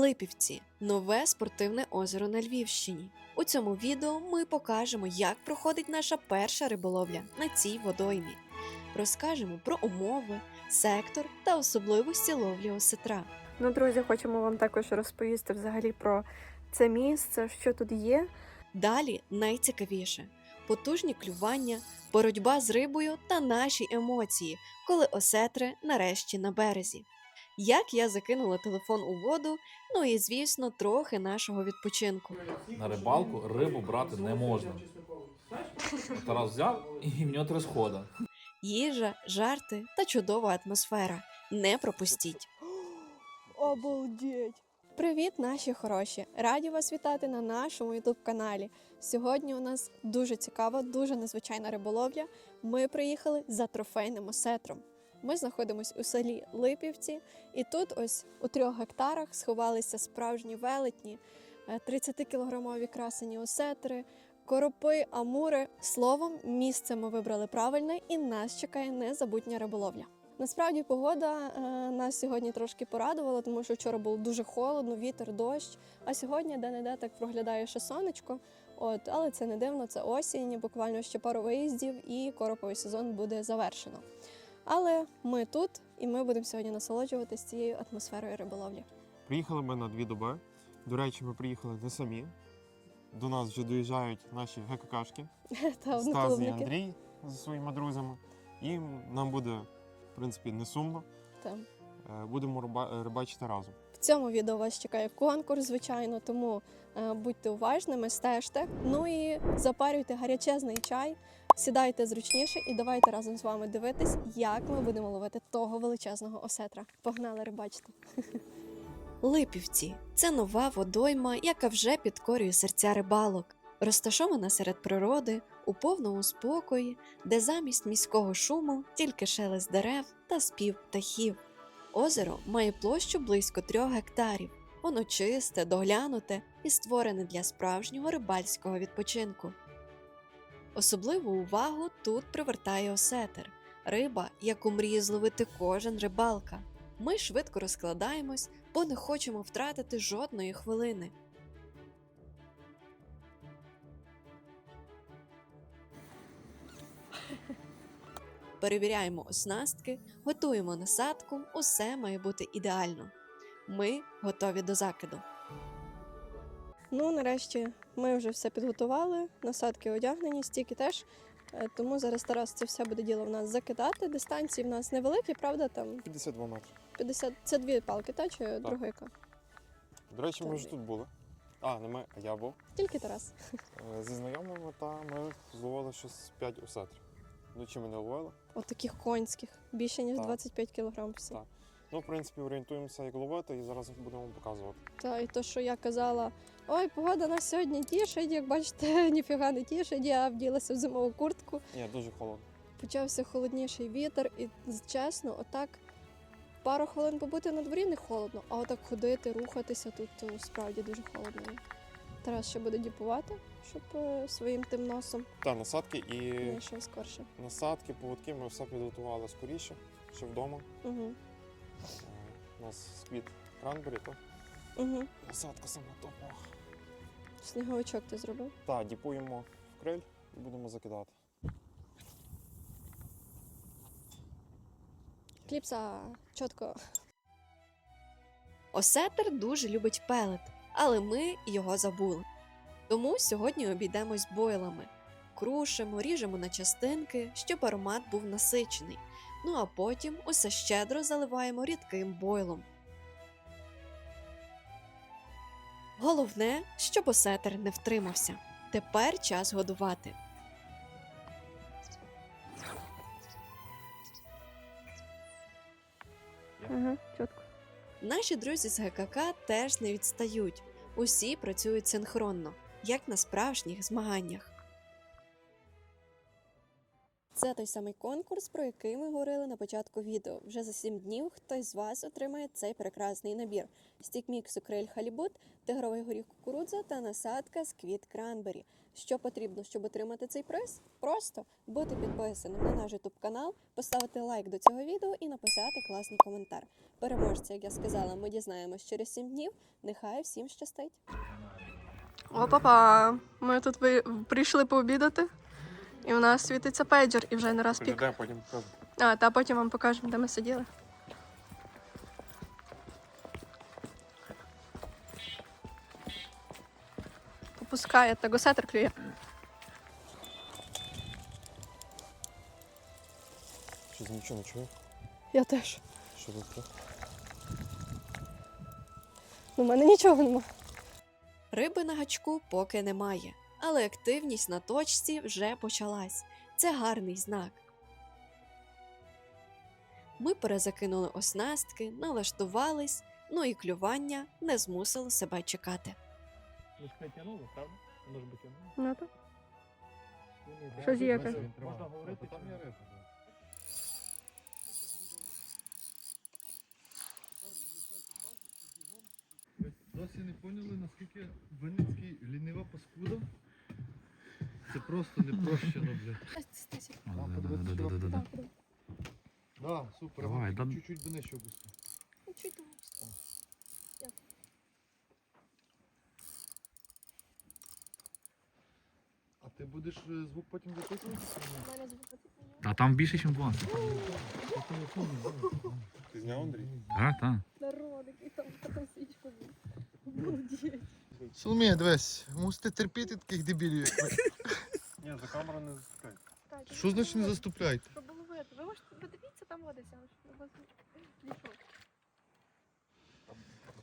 Липівці нове спортивне озеро на Львівщині. У цьому відео ми покажемо, як проходить наша перша риболовля на цій водоймі. Розкажемо про умови, сектор та особливості ловлі осетра. Ну, друзі, хочемо вам також розповісти взагалі про це місце, що тут є. Далі найцікавіше потужні клювання, боротьба з рибою та наші емоції, коли осетри нарешті на березі. Як я закинула телефон у воду, ну і звісно, трохи нашого відпочинку. На рибалку рибу брати не можна. Тарас взяв і в нього три схода. Їжа, жарти та чудова атмосфера. Не пропустіть. Обалдеть! Привіт, наші хороші! Раді вас вітати на нашому youtube каналі. Сьогодні у нас дуже цікава, дуже незвичайна риболовля. Ми приїхали за трофейним осетром. Ми знаходимося у селі Липівці, і тут, ось у трьох гектарах, сховалися справжні велетні, 30-кілограмові красені осетри, коропи, амури. Словом, місце ми вибрали правильне, і нас чекає незабутня риболовля. Насправді погода е, нас сьогодні трошки порадувала, тому що вчора було дуже холодно, вітер, дощ. А сьогодні де-не-де так проглядає ще сонечко. От, але це не дивно, це осінь, буквально ще пару виїздів, і короповий сезон буде завершено. Але ми тут, і ми будемо сьогодні насолоджуватися цією атмосферою риболовлі. Приїхали ми на дві доби. До речі, ми приїхали не самі. До нас вже доїжджають наші ГККшки Та Стас і. Андрій зі своїми друзями. І нам буде, в принципі, не сумно. Та. Е, Будемо риба- рибачити разом. В цьому відео вас чекає конкурс, звичайно, тому е, будьте уважними, стежте. Ну і запарюйте гарячезний чай, сідайте зручніше і давайте разом з вами дивитись, як ми будемо ловити того величезного осетра. Погнали рибачити. Липівці це нова водойма, яка вже підкорює серця рибалок, розташована серед природи у повному спокої, де замість міського шуму тільки шелест дерев та спів птахів. Озеро має площу близько трьох гектарів. Воно чисте, доглянуте і створене для справжнього рибальського відпочинку. Особливу увагу тут привертає осетер риба, яку мріє зловити кожен рибалка. Ми швидко розкладаємось, бо не хочемо втратити жодної хвилини. Перевіряємо оснастки, готуємо насадку, усе має бути ідеально. Ми готові до закиду. Ну, нарешті, ми вже все підготували, насадки одягнені, стіки теж. Е, Тому зараз Тарас це все буде діло в нас закидати. Дистанції в нас невеликі, правда? Там 52 метри. 50... Це дві палки, та чи друга яка? До речі, ми вже тут були. А, не ми, а я був. Тільки Тарас. Е, Зі знайомими та ми зловили щось 5 осетрів. Вночі ми не ловили. От таких конських, більше ніж Так. 25 кілограм. Так. Ну, в принципі, орієнтуємося, як ловити, і зараз будемо показувати. Та і то, що я казала, ой, погода нас сьогодні тішить, як бачите, ніфіга не тішить, я вділася в зимову куртку. Ні, дуже холодно. Почався холодніший вітер, і чесно, отак пару хвилин побути на дворі не холодно, а отак ходити, рухатися тут то справді дуже холодно. Тарас ще буде діпувати, щоб е, своїм тим носом Та, насадки і не скорше. насадки, поводки ми все підготували скоріше, ще вдома. Угу. Е, У нас сквіт кранбері, то Угу. насадка сама топова. Сніговичок ти зробив? Так, діпуємо в криль і будемо закидати. Кліпса, чітко. Осетер дуже любить пелет, але ми його забули. Тому сьогодні обійдемось бойлами. Крушимо, ріжемо на частинки, щоб аромат був насичений. Ну а потім усе щедро заливаємо рідким бойлом. Головне, щоб осетер не втримався. Тепер час годувати. Ага, чітко. Наші друзі з ГКК теж не відстають. Усі працюють синхронно, як на справжніх змаганнях. Це той самий конкурс, про який ми говорили на початку відео. Вже за 7 днів хтось з вас отримає цей прекрасний набір: стік міксу криль халібут, тигровий горіх кукурудза та насадка з квіт кранбері. Що потрібно, щоб отримати цей приз? Просто бути підписаним на наш YouTube канал, поставити лайк до цього відео і написати класний коментар. Переможця, як я сказала, ми дізнаємось через 7 днів. Нехай всім щастить! Опа-па! Ми тут прийшли пообідати, і у нас світиться пейджер, і вже не раз пік. Підійде, потім покажу. А, та потім вам покажемо, де ми сиділи. Попускає, та госетер клює. Що за нічого не чую? Я теж. Що тут? У мене нічого нема. Риби на гачку поки немає, але активність на точці вже почалась. Це гарний знак. Ми перезакинули оснастки, налаштувались, ну і клювання не змусило себе чекати. Ви ж правда? Воно ж би тягнуло. Ну, то. Що з яка? Можна говорити, чи ні? Ви досі не поняли, наскільки Винницький лінива паскуда? Це просто не прощено, блядь. Да, супер. Давай, Давай, да- Чуть-чуть би нижче опусти. А ти будеш е, звук потім записувати? чи ні? А там більше, ніж 20. Ти зняв, Андрій? Так, так. Соломія, дивись, мусите терпіти таких дебілів. як ви. Ні, за камеру не заступай. Що значить не заступляйте? Щоб було видно. Ви можете подивіться, там водиться.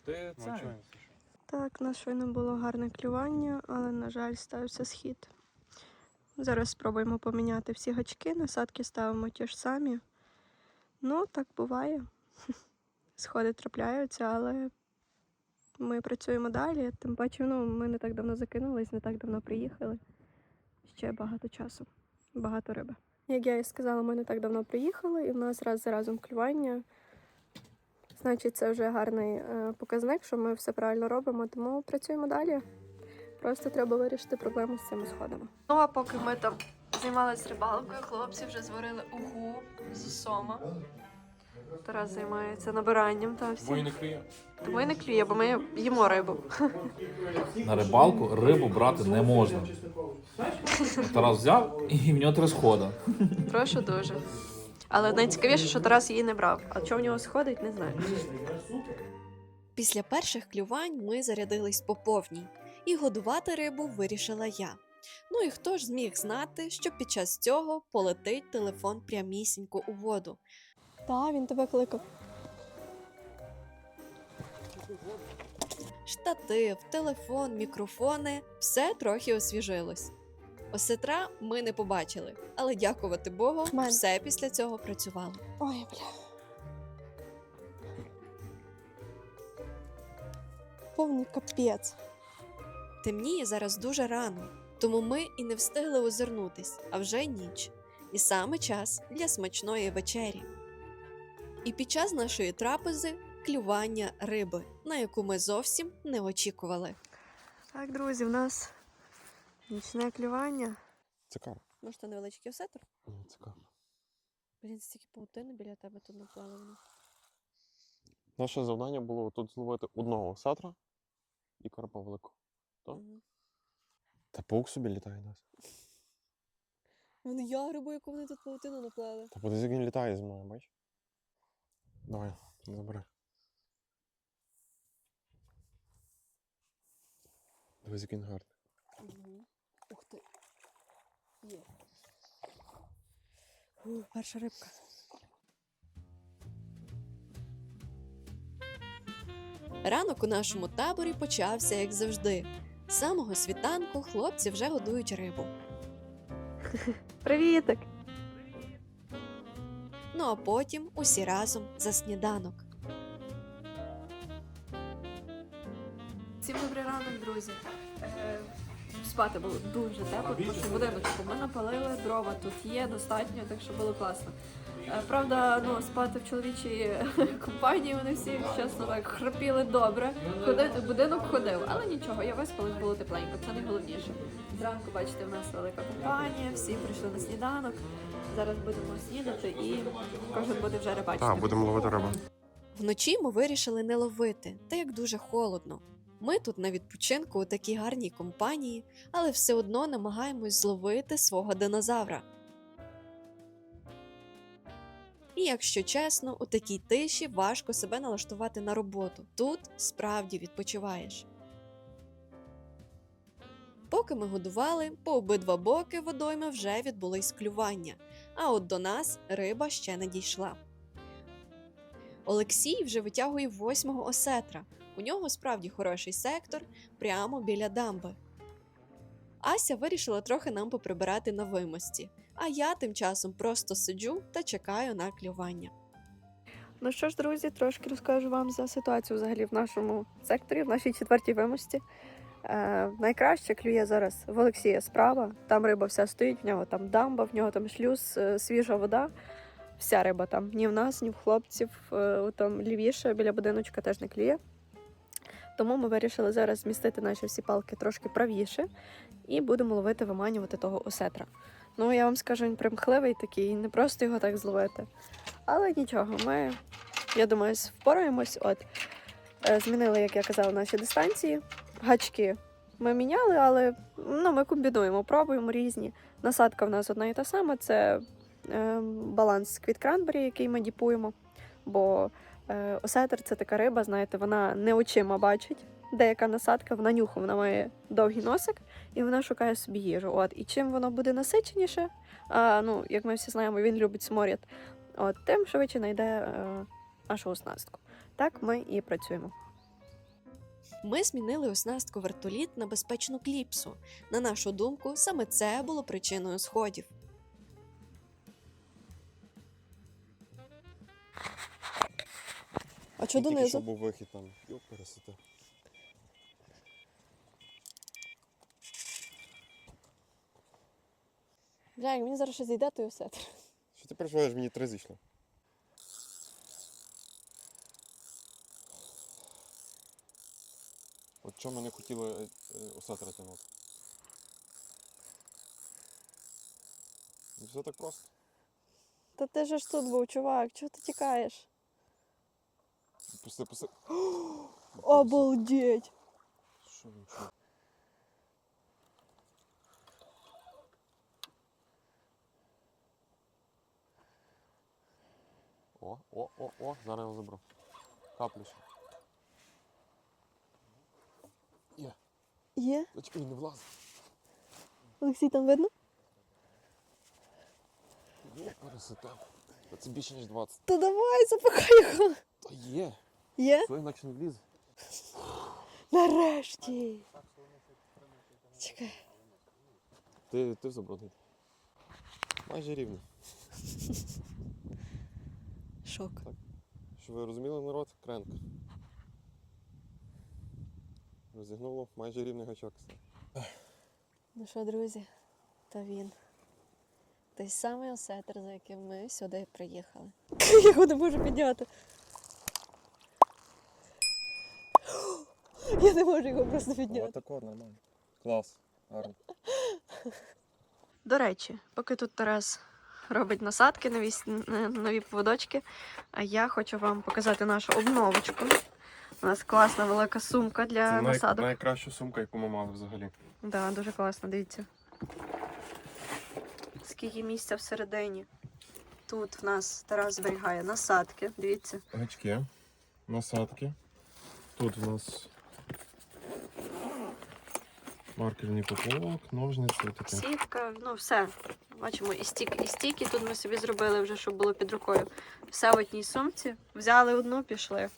Ти це. Так, у нас щойно було гарне клювання, але, на жаль, стався схід. Зараз спробуємо поміняти всі гачки, насадки ставимо ті ж самі. Ну, так буває. Сходи трапляються, але ми працюємо далі. Тим паче, ну, ми не так давно закинулись, не так давно приїхали. Ще багато часу, багато риби. Як я і сказала, ми не так давно приїхали, і в нас раз за разом клювання. Значить, це вже гарний е, показник, що ми все правильно робимо, тому працюємо далі. Просто треба вирішити проблему з цими сходами. Ну а поки ми там займалися рибалкою, хлопці вже зварили угу з сома. Тарас займається набиранням та всім. Бой не клює. Тому і не клює, бо ми їмо рибу. На рибалку рибу брати не можна. Тарас взяв і в нього три схода. Прошу дуже. Але найцікавіше, що Тарас її не брав. А що в нього сходить, не знаю. Після перших клювань ми зарядились по повній, і годувати рибу вирішила я. Ну і хто ж зміг знати, що під час цього полетить телефон прямісінько у воду. Так, він тебе кликав. Штатив, телефон, мікрофони все трохи освіжилось. Осетра ми не побачили, але дякувати Богу, Мен. все після цього працювало. Ой, бля. Повний капець. Темніє зараз дуже рано, тому ми і не встигли озирнутись, а вже ніч. І саме час для смачної вечері. І під час нашої трапези клювання риби, на яку ми зовсім не очікували. Так, друзі, в нас нічне клювання. Це кар. Може, то невеличкий осетр? Ні, це кар. Блін, стільки паутини біля тебе тут наплавлено. Наше завдання було тут зловити одного сатра і карпа великого. Так? Мгм. Та паук собі літає нас. Вони я грибу, яку вони тут паутину наплели. Та подивись, як він літає зі мною, бач? Давай, забери. Дивись, як він гарний. Угу. Ух ти. Є. Фу, перша рибка. Ранок у нашому таборі почався, як завжди. З самого світанку хлопці вже годують рибу. Привітик! Ну а потім усі разом за сніданок. Всім добрий ранок, друзі. Спати було дуже тепло, тому що будиночку ми напалили, дрова тут є достатньо, так що було класно. Е, Правда, ну спати в чоловічій компанії вони всі чесно так храпіли добре. Ходи, будинок ходив, але нічого, я виспалась, було тепленько, це найголовніше. Зранку, бачите, в нас велика компанія, всі прийшли на сніданок. Зараз будемо снідати і кожен буде вже рибачити. Так, будемо ловити рибу. Вночі ми вирішили не ловити, та як дуже холодно. Ми тут на відпочинку у такій гарній компанії, але все одно намагаємось зловити свого динозавра. І якщо чесно, у такій тиші важко себе налаштувати на роботу. Тут справді відпочиваєш. Поки ми годували, по обидва боки водойми вже відбулись клювання, а от до нас риба ще не дійшла. Олексій вже витягує восьмого осетра. У нього справді хороший сектор прямо біля дамби. Ася вирішила трохи нам поприбирати на вимості, а я тим часом просто сиджу та чекаю на клювання. Ну що ж, друзі, трошки розкажу вам за ситуацію взагалі в нашому секторі, в нашій четвертій вимості. Е, найкраще клює зараз в Олексія справа. Там риба вся стоїть, в нього там дамба, в нього там шлюз, е, свіжа вода. Вся риба там. Ні в нас, ні в хлопців. Е, там лівіше біля будиночка теж не клює. Тому ми вирішили зараз змістити наші всі палки трошки правіше і будемо ловити, виманювати того осетра. Ну, я вам скажу, він примхливий такий, не просто його так зловити. Але нічого, ми, я думаю, впораємось. От е, змінили, як я казала, наші дистанції. Гачки ми міняли, але ну, ми комбінуємо, пробуємо різні. Насадка в нас одна і та сама. Це е, баланс квіт кранбері, який ми діпуємо. Бо осетр це така риба, знаєте, вона не очима бачить. Деяка насадка, вона нюхом, вона має довгий носик і вона шукає собі їжу. От. І чим воно буде насиченіше, а, ну, як ми всі знаємо, він любить сморід, от, тим швидше знайде е, нашу оснастку. Так ми і працюємо. Ми змінили оснастку вертоліт на безпечну кліпсу. На нашу думку, саме це було причиною сходів. Що донизу? був вихід там. Йоп, пересити. Бля, як мені зараз ще зійде той осетр. Що ти переживаєш, мені три зійшло. От чому не хотіли е, е, осетра тягнути? Ну, Все так просто. Та ти же ж тут був, чувак, чого ти тікаєш? Пусти, пусти. Обалдеть! Що він чує? О, о, о, о, зараз я його заберу. Каплю ще. Є. Є? Зачекай, не влазь. Олексій, там видно? Є, пересите. Та це більше, ніж 20. То давай, запихай його. Та є. Є? Що інакше не влізе. Нарешті. Чекай. Ти, ти забрудний. Майже рівно. Шок. Щоб ви розуміли, народ, кренк. Розігнуло майже рівний гачок. Ну що, друзі, то він. Той самий осетр, за яким ми сюди приїхали. Я його не можу підняти. Я не можу його просто підняти. Отако, нормально. Клас. Гарно. До речі, поки тут Тарас робить насадки, нові, нові поводочки, а я хочу вам показати нашу обновочку. У нас класна велика сумка для насадок. найкраща сумка, яку ми мали взагалі. Да, дуже класно, дивіться. Скільки місця всередині. Тут в нас Тарас зберігає насадки, дивіться. Гачки, насадки. Тут у нас маркерний поплавок, ножниці таке. Сітка, ну все. Бачимо, і стік, і стіки тут ми собі зробили вже, щоб було під рукою. Все в одній сумці. Взяли одну, пішли.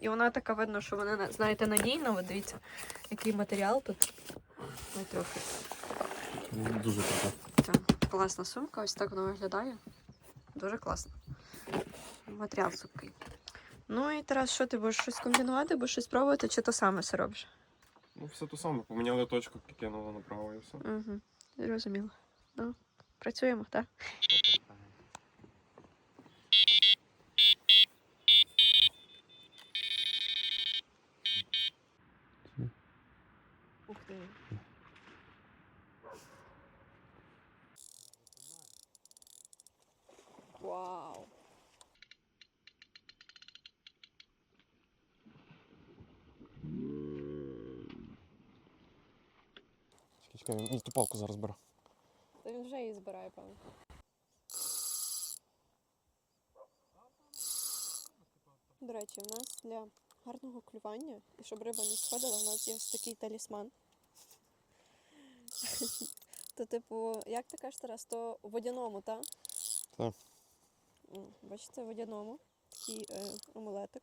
І вона така видно, що вона, знаєте, надійна. От дивіться, який матеріал тут. Ой, трохи. Дуже круто. Це класна сумка, ось так вона виглядає. Дуже класно. Матеріал цупкий. Ну і Тарас, що ти будеш щось комбінувати, будеш щось пробувати, чи то саме все робиш? Ну, все то саме, поміняли точку, кинули направо і все. Угу. Зрозуміло. Ну, працюємо, так? Ух ти. Вау. Чекай, він ту палку зараз бере. Та він вже її збирає, певно. До речі, у нас для гарного клювання, і щоб риба не сходила, у нас є ось такий талісман. То, типу, як ти кажеш, Тарас, то в водяному, так? Так. Бачите, в водяному такий е, амулетик.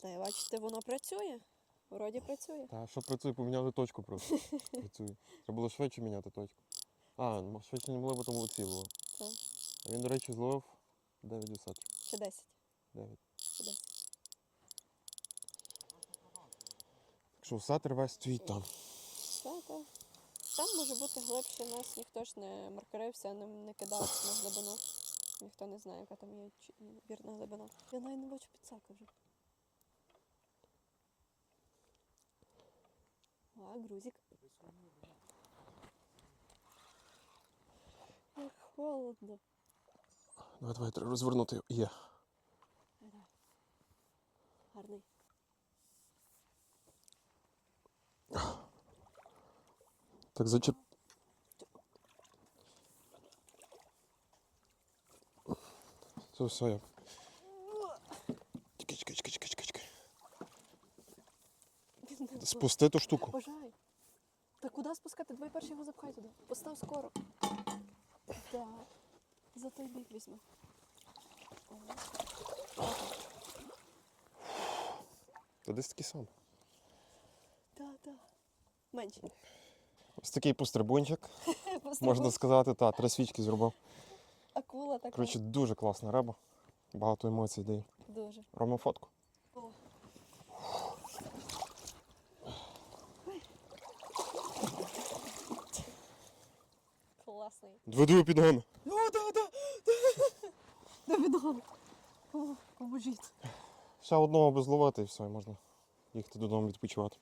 Та бачите, воно працює. Вроді працює. Та що працює, поміняли точку просто. Працює. Треба було швидше міняти точку. А, ну, швидше не було, бо там Олексій було. Так. А він, до речі, зловив 9 десятків. Чи 10? 9. Чи 10? Так що сатир весь стоїть там. Так, так. Там може бути глибше, нас ніхто ж не маркерився, не, не кидав на глибину. Ніхто не знає, яка там є вірна глибина. Я навіть не бачу підсака вже. А, грузик. Як холодно. Давай, давай, треба розвернути. Є. Давай. Гарний. Так зачеп. Все, все, я. Спусти ту штуку. Бажай. Та куди спускати? Давай перший його запхай туди. Постав скоро. Так. За той бік візьми. Та десь такий сам. Так, так. Менше. Ось такий пострибунчик, можна сказати. Та, три свічки зробив. Акула така. Коротше, дуже класна риба. Багато емоцій дає. Дуже. Робимо фотку. Класний. Двидую підгон. Невідомо. О, поможіть. Ще одного би зловити і все, і можна їхати додому відпочивати.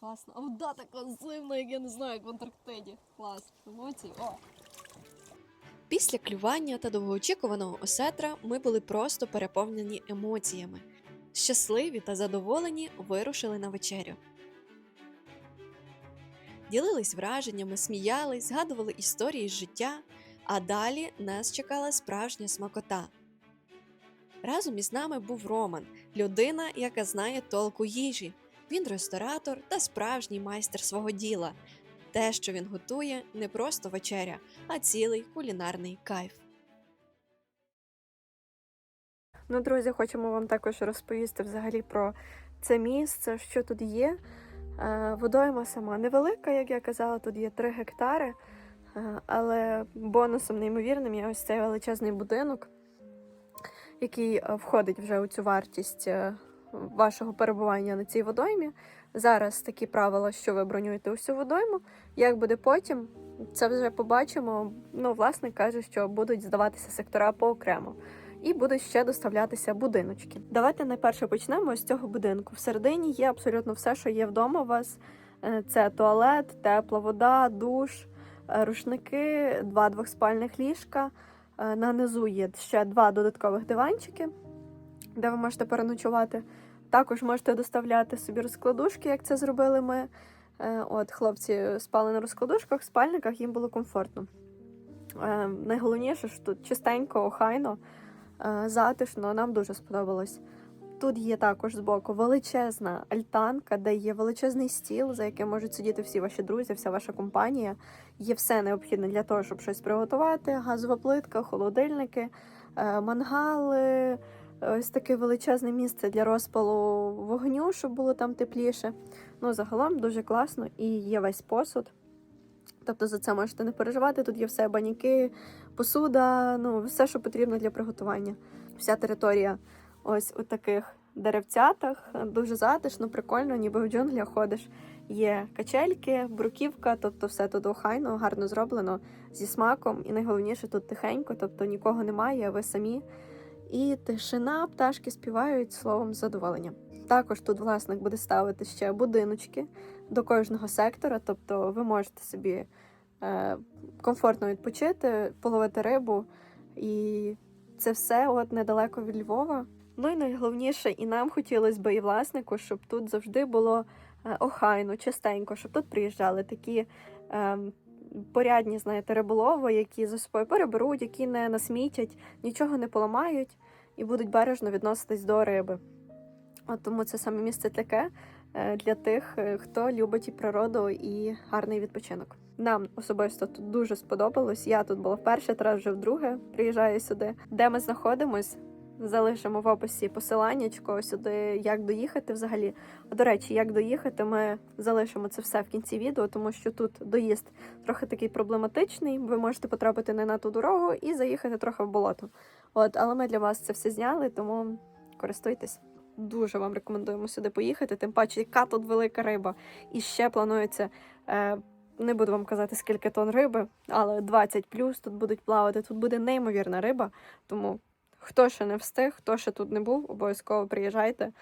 Класно. А вода така зливна, як я не знаю, як в Антарктиді. Клас. Емоції. О. Після клювання та довгоочікуваного осетра ми були просто переповнені емоціями. Щасливі та задоволені вирушили на вечерю. Ділились враженнями, сміялись, згадували історії з життя, а далі нас чекала справжня смакота. Разом із нами був Роман, людина, яка знає толку їжі. Він ресторатор та справжній майстер свого діла. Те, що він готує, не просто вечеря, а цілий кулінарний кайф. Ну, друзі, хочемо вам також розповісти взагалі про це місце, що тут є. Е, Водойма сама невелика, як я казала, тут є 3 гектари, Е, але бонусом неймовірним є ось цей величезний будинок, який е, входить вже у цю вартість вашого перебування на цій водоймі. Зараз такі правила, що ви бронюєте усю водойму. Як буде потім, це вже побачимо. Ну, власник каже, що будуть здаватися сектора поокремо і будуть ще доставлятися будиночки. Давайте найперше почнемо з цього будинку. Всередині є абсолютно все, що є вдома у вас. Е, Це туалет, тепла вода, душ, е, рушники, два двохспальних ліжка. Е, На низу є ще два додаткових диванчики, де ви можете переночувати. Також можете доставляти собі розкладушки, як це зробили ми. От хлопці спали на розкладушках, в спальниках їм було комфортно. Найголовніше, що тут чистенько, охайно, затишно, нам дуже сподобалось. Тут є також збоку величезна альтанка, де є величезний стіл, за яким можуть сидіти всі ваші друзі, вся ваша компанія. Є все необхідне для того, щоб щось приготувати: газова плитка, холодильники, е, мангали, ось таке величезне місце для розпалу вогню, щоб було там тепліше. Ну, загалом дуже класно і є весь посуд. Тобто за це можете не переживати. Тут є все баняки, посуда, ну все, що потрібно для приготування. Вся територія ось у таких деревцятах, дуже затишно, прикольно, ніби в джунглях ходиш. Є качельки, бруківка, тобто все тут охайно, гарно зроблено зі смаком. І найголовніше тут тихенько, тобто нікого немає, ви самі. І тишина, пташки співають словом задоволення. Також тут власник буде ставити ще будиночки до кожного сектора, тобто ви можете собі е, комфортно відпочити, половити рибу, і це все от недалеко від Львова. Ну і найголовніше, і нам хотілося б, і власнику, щоб тут завжди було е, охайно, чистенько, щоб тут приїжджали такі е, порядні, знаєте, риболови, які за собою переберуть, які не насмітять, нічого не поламають і будуть бережно відноситись до риби. Тому це саме місце таке е, для тих, е, хто любить і природу, і гарний відпочинок. Нам особисто тут дуже сподобалось. Я тут була вперше, зараз вже вдруге приїжджаю сюди. Де ми знаходимось, залишимо в описі посиланнячко сюди, як доїхати взагалі. До речі, як доїхати, ми залишимо це все в кінці відео, тому що тут доїзд трохи такий проблематичний. Ви можете потрапити не на ту дорогу і заїхати трохи в болото. От, але ми для вас це все зняли, тому користуйтесь. Дуже вам рекомендуємо сюди поїхати, тим паче, яка тут велика риба. І ще планується, е, не буду вам казати, скільки тонн риби, але 20 плюс тут будуть плавати. Тут буде неймовірна риба. Тому хто ще не встиг, хто ще тут не був, обов'язково приїжджайте,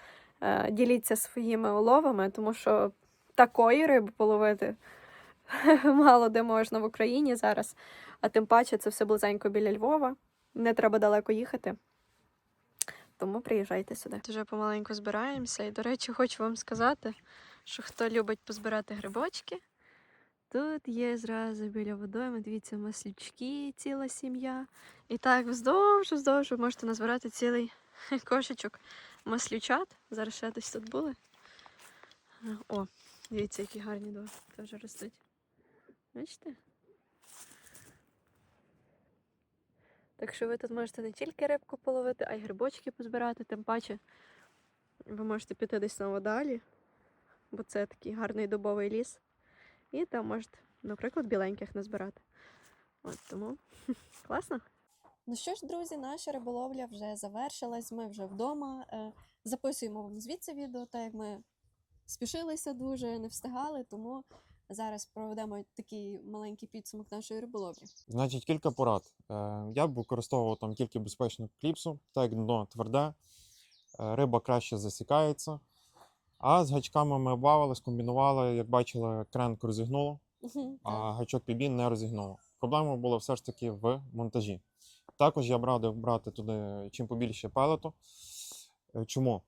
е, діліться своїми уловами, тому що такої риби половити мало де можна в Україні зараз. А тим паче це все близенько біля Львова. Не треба далеко їхати. Тому приїжджайте сюди. Вже помаленьку збираємося. І, до речі, хочу вам сказати, що хто любить позбирати грибочки, тут є зразу біля водойми, дивіться, маслючки, ціла сім'я. І так вздовж, вздовж ви можете назбирати цілий кошечок маслючат. Зараз ще десь тут були. О, дивіться, які гарні два теж ростуть. Бачите? Так що ви тут можете не тільки рибку половити, а й грибочки позбирати, тим паче ви можете піти десь на далі, бо це такий гарний дубовий ліс. І там можете, наприклад, біленьких назбирати. От тому класно. Ну що ж, друзі, наша риболовля вже завершилась. Ми вже вдома. Е, Записуємо вам звідси відео, так як ми спішилися дуже, не встигали, тому зараз проведемо такий маленький підсумок нашої риболовлі. Значить, кілька порад. Е, Я б використовував там тільки безпечну кліпсу, так як дно тверде, е, риба краще засікається. А з гачками ми бавили, скомбінували, як бачили, кренк розігнуло, а гачок PB не розігнуло. Проблема була все ж таки в монтажі. Також я б радив брати туди чим побільше пелету. Е, Чому?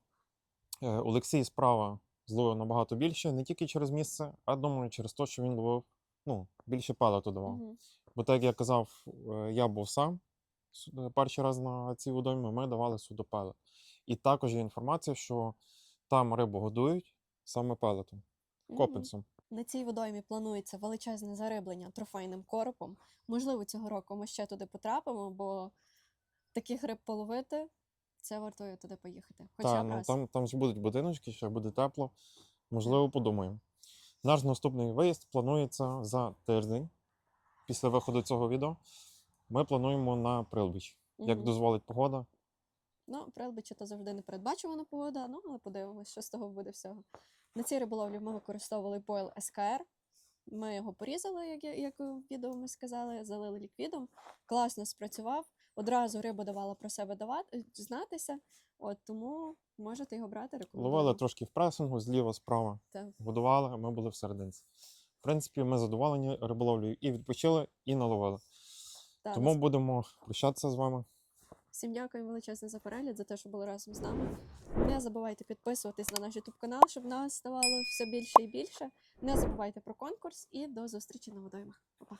Олексій справа зловив набагато більше, не тільки через місце, а думаю, через те, що він ловив ну, більше пелету давав. Мгм. Бо так як я казав, е, я був сам е, перший раз на цій водоймі, ми давали судопелет. І також є інформація, що там рибу годують саме пелетом, Мгм. копинцем. На цій водоймі планується величезне зариблення трофейним коропом. Можливо, цього року ми ще туди потрапимо, бо таких риб половити це вартує туди поїхати. Хоча Та, б ну, раз. там, там ж будуть будиночки, ще буде тепло. Можливо, подумаємо. Наш наступний виїзд планується за тиждень після виходу цього відео. Ми плануємо на Прилбіч. Як Мгм. дозволить погода. Ну, Прилбичі то завжди непередбачувана погода, ну але подивимось, що з того буде всього. На цій риболовлі ми використовували бойл СКР. Ми його порізали, як, я- як у відео ми сказали, залили ліквідом. Класно спрацював. Одразу риба давала про себе давати, знатися. От тому можете його брати. Рекомендую. Ловили трошки в пресингу, зліва, справа. Так. Годували, ми були всерединці. В принципі, ми задоволені риболовлею і відпочили, і наловили. Так, Тому будемо прощатися з вами. Всім дякую величезне за перегляд, за те, що були разом з нами. Не забувайте підписуватись на наш YouTube канал, щоб нас ставало все більше і більше. Не забувайте про конкурс і до зустрічі на водоймах. Па-па!